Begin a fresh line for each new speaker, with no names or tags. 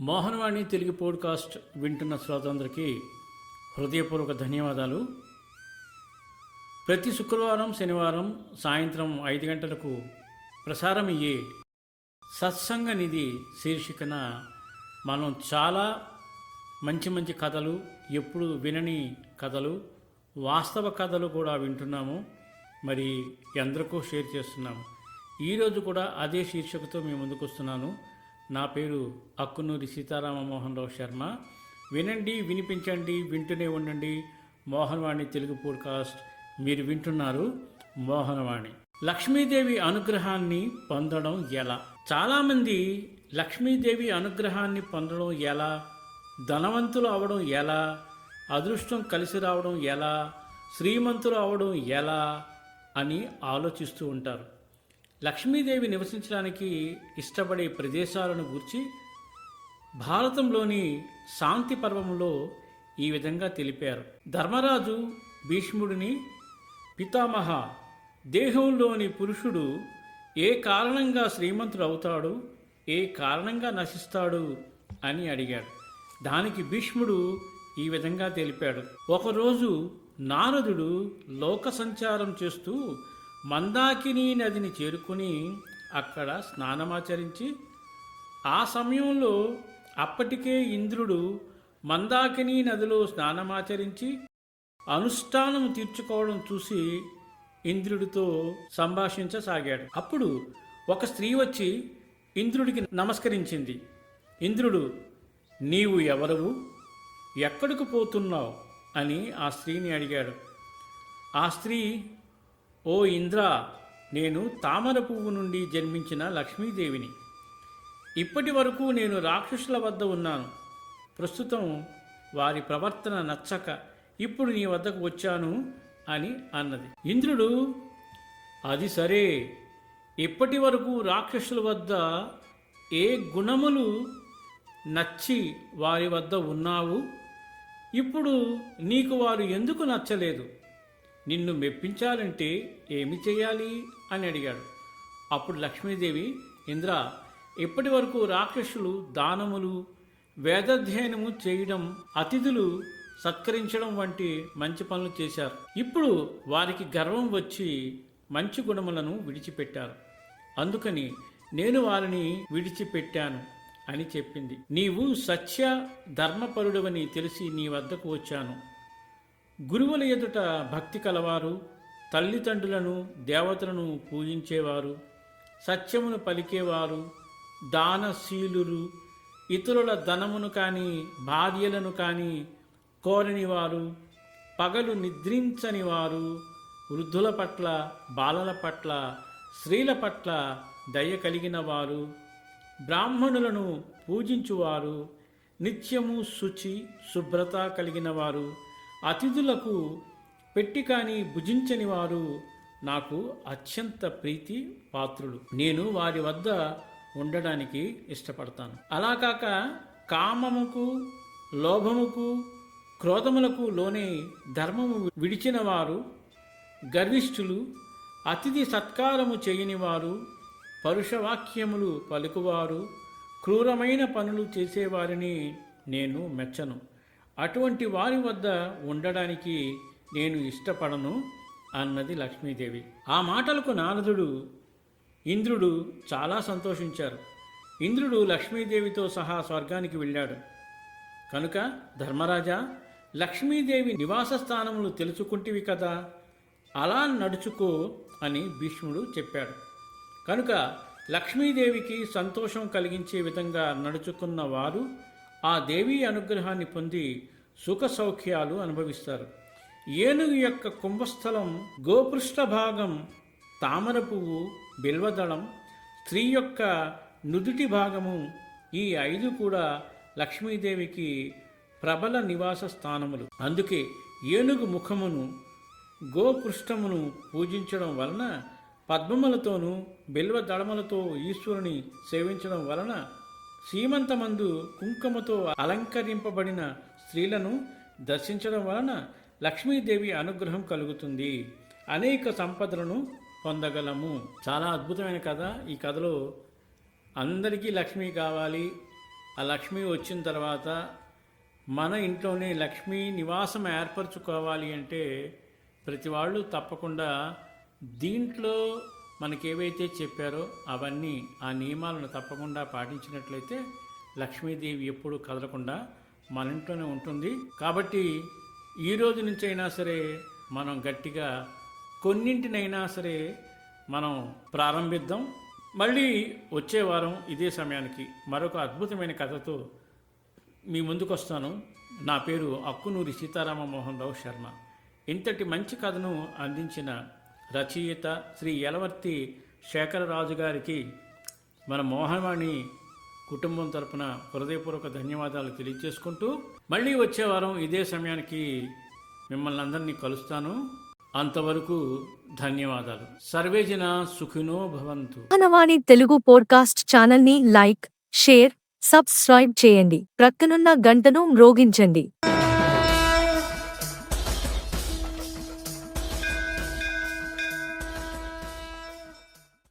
Mohanavani Telugu podcast వింటున్న శ్రోతలందరికీ హృదయపూర్వక ధన్యవాదాలు. ప్రతి శుక్రవారం శనివారం సాయంత్రం ఐదు గంటలకు ప్రసారమయ్యే సత్సంగ నిధి శీర్షికన మనం చాలా మంచి మంచి కథలు ఎప్పుడు వినని కథలు వాస్తవ కథలు కూడా వింటున్నాము. మరి ఎందరికో షేర్ చేస్తున్నాము. ఈరోజు కూడా అదే శీర్షికతో మేము ముందుకు వస్తున్నాను. నా పేరు అక్కునూరి సీతారామ మోహన్ రావు శర్మ. వినండి వినిపించండి వింటూనే ఉండండి. మోహన్వాణి తెలుగు పోడ్కాస్ట్. మీరు వింటున్నారు మోహనవాణి. లక్ష్మీదేవి అనుగ్రహాన్ని పొందడం ఎలా? చాలామంది లక్ష్మీదేవి అనుగ్రహాన్ని పొందడం ఎలా? ధనవంతులు అవడం ఎలా? అదృష్టం కలిసి రావడం ఎలా? శ్రీమంతులు అవడం ఎలా? అని ఆలోచిస్తూ ఉంటారు. లక్ష్మీదేవి నివసించడానికి ఇష్టపడే ప్రదేశాలను గూర్చి భారతంలోని శాంతి పర్వంలో ఈ విధంగా తెలిపారు. ధర్మరాజు భీష్ముడిని పితామహ దేహంలోని పురుషుడు ఏ కారణంగా శ్రీమంతుడు అవుతాడు ఏ కారణంగా నశిస్తాడు అని అడిగాడు. దానికి భీష్ముడు ఈ విధంగా తెలిపాడు. ఒకరోజు నారదుడు లోక సంచారం చేస్తూ మందాకిని నదిని చేరుకుని అక్కడ స్నానమాచరించి ఆ సమయంలో అప్పటికే ఇంద్రుడు మందాకిని నదిలో స్నానమాచరించి అనుష్ఠానం తీర్చుకోవడం చూసి ఇంద్రుడితో సంభాషించసాగాడు. అప్పుడు ఒక స్త్రీ వచ్చి ఇంద్రుడికి నమస్కరించింది. ఇంద్రుడు నీవు ఎవరవు? ఎక్కడికి పోతున్నావు? అని ఆ స్త్రీని అడిగాడు. ఆ స్త్రీ ఓ ఇంద్ర నేను తామర పువ్వు నుండి జన్మించిన లక్ష్మీదేవిని. ఇప్పటి వరకు నేను రాక్షసుల వద్ద ఉన్నాను. ప్రస్తుతం వారి ప్రవర్తన నచ్చక ఇప్పుడు నీ వద్దకు వచ్చాను అని అన్నది. ఇంద్రుడు అది సరే. ఇప్పటి వరకు రాక్షసుల వద్ద ఏ గుణములు నచ్చి వారి వద్ద ఉన్నావు? ఇప్పుడు నీకు వారు ఎందుకు నచ్చలేదు? నిన్ను మెప్పించాలంటే ఏమి చేయాలి? అని అడిగాడు. అప్పుడు లక్ష్మీదేవి ఇంద్ర ఇప్పటి వరకు రాక్షసులు దానములు వేదాధ్యయనము చేయడం అతిథులు సత్కరించడం వంటి మంచి పనులు చేశారు? ఇప్పుడు వారికి గర్వం వచ్చి మంచి గుణములను విడిచిపెట్టారు. అందుకని నేను వారిని విడిచిపెట్టాను అని చెప్పింది. నీవు సత్య ధర్మపరుడవని తెలిసి నీ వద్దకు వచ్చాను. గురువుల ఎదుట భక్తి కలవారు తల్లిదండ్రులను దేవతలను పూజించేవారు సత్యమును పలికేవారు దానశీలురు ఇతరుల ధనమును కానీ భార్యలను కానీ కోరనివారు పగలు నిద్రించని వారు వృద్ధుల పట్ల బాలల పట్ల స్త్రీల పట్ల దయ కలిగిన వారు బ్రాహ్మణులను పూజించువారు నిత్యము శుచి శుభ్రత కలిగిన వారు అతిథులకు పెట్టి కానీ భుజించని వారు నాకు అత్యంత ప్రీతి పాత్రులు. నేను వారి వద్ద ఉండడానికి ఇష్టపడతాను. అలా కాక కామముకు లోభముకు క్రోధములకు లోనే ధర్మము విడిచిన వారు గర్విష్ఠులు అతిథి సత్కారము చేయని వారు పరుషవాక్యములు పలుకువారు క్రూరమైన పనులు చేసేవారిని నేను మెచ్చను. అటువంటి వారి వద్ద ఉండడానికి నేను ఇష్టపడను అన్నది లక్ష్మీదేవి. ఆ మాటలకు నారదుడు ఇంద్రుడు చాలా సంతోషించారు. ఇంద్రుడు లక్ష్మీదేవితో సహా స్వర్గానికి వెళ్ళాడు. కనుక ధర్మరాజా లక్ష్మీదేవి నివాస స్థానములు తెలుసుకుంటివి కదా అలా నడుచుకో అని భీష్ముడు చెప్పాడు. కనుక లక్ష్మీదేవికి సంతోషం కలిగించే విధంగా నడుచుకున్న వారు ఆ దేవీ అనుగ్రహాన్ని పొంది సుఖ సౌఖ్యాలు అనుభవిస్తారు. ఏనుగు యొక్క కుంభస్థలం గోపృష్ఠ భాగం తామర పువ్వు బిల్వదళం స్త్రీ యొక్క నుదుటి భాగము ఈ ఐదు కూడా లక్ష్మీదేవికి ప్రబల నివాస స్థానములు. అందుకే ఏనుగు ముఖమును గోపృష్ఠమును పూజించడం వలన పద్మములతోనూ బిల్వ దళములతో ఈశ్వరుని సేవించడం వలన సీమంతమందు కుంకుమతో అలంకరింపబడిన స్త్రీలను దర్శించడం వలన లక్ష్మీదేవి అనుగ్రహం కలుగుతుంది. అనేక సంపదలను పొందగలము. చాలా అద్భుతమైన కథ. ఈ కథలో అందరికీ లక్ష్మి కావాలి. ఆ లక్ష్మి వచ్చిన తర్వాత మన ఇంట్లోనే లక్ష్మీ నివాసం ఏర్పరచుకోవాలి అంటే ప్రతి వాళ్ళు తప్పకుండా దీంట్లో మనకేవైతే చెప్పారో అవన్నీ ఆ నియమాలను తప్పకుండా పాటించినట్లయితే లక్ష్మీదేవి ఎప్పుడూ కదలకుండా మన ఇంట్లోనే ఉంటుంది. కాబట్టి ఈ రోజు నుంచి అయినా సరే మనం గట్టిగా కొన్నింటినైనా సరే మనం ప్రారంభిద్దాం. మళ్ళీ వచ్చే వారం ఇదే సమయానికి మరొక అద్భుతమైన కథతో మీ ముందుకు వస్తాను నా పేరు అక్కునూరి సీతారామ మోహన్ రావు శర్మ. ఇంతటి మంచి కథను అందించిన రచయిత శ్రీ యలవర్తి శేఖరరాజు గారికి మన మోహనవాణి కుటుంబం తరపున హృదయపూర్వక ధన్యవాదాలు తెలియజేసుకుంటూ మళ్ళీ వచ్చే వారం ఇదే సమయానికి మిమ్మల్ని అందరినీ కలుస్తాను. అంతవరకు ధన్యవాదాలు. సర్వేజన సుఖినో భవంతు.
మానవాణి తెలుగు పోడ్కాస్ట్ ఛానల్ని లైక్ షేర్ సబ్స్క్రైబ్ చేయండి. ప్రక్కనున్న గంటను మ్రోగించండి.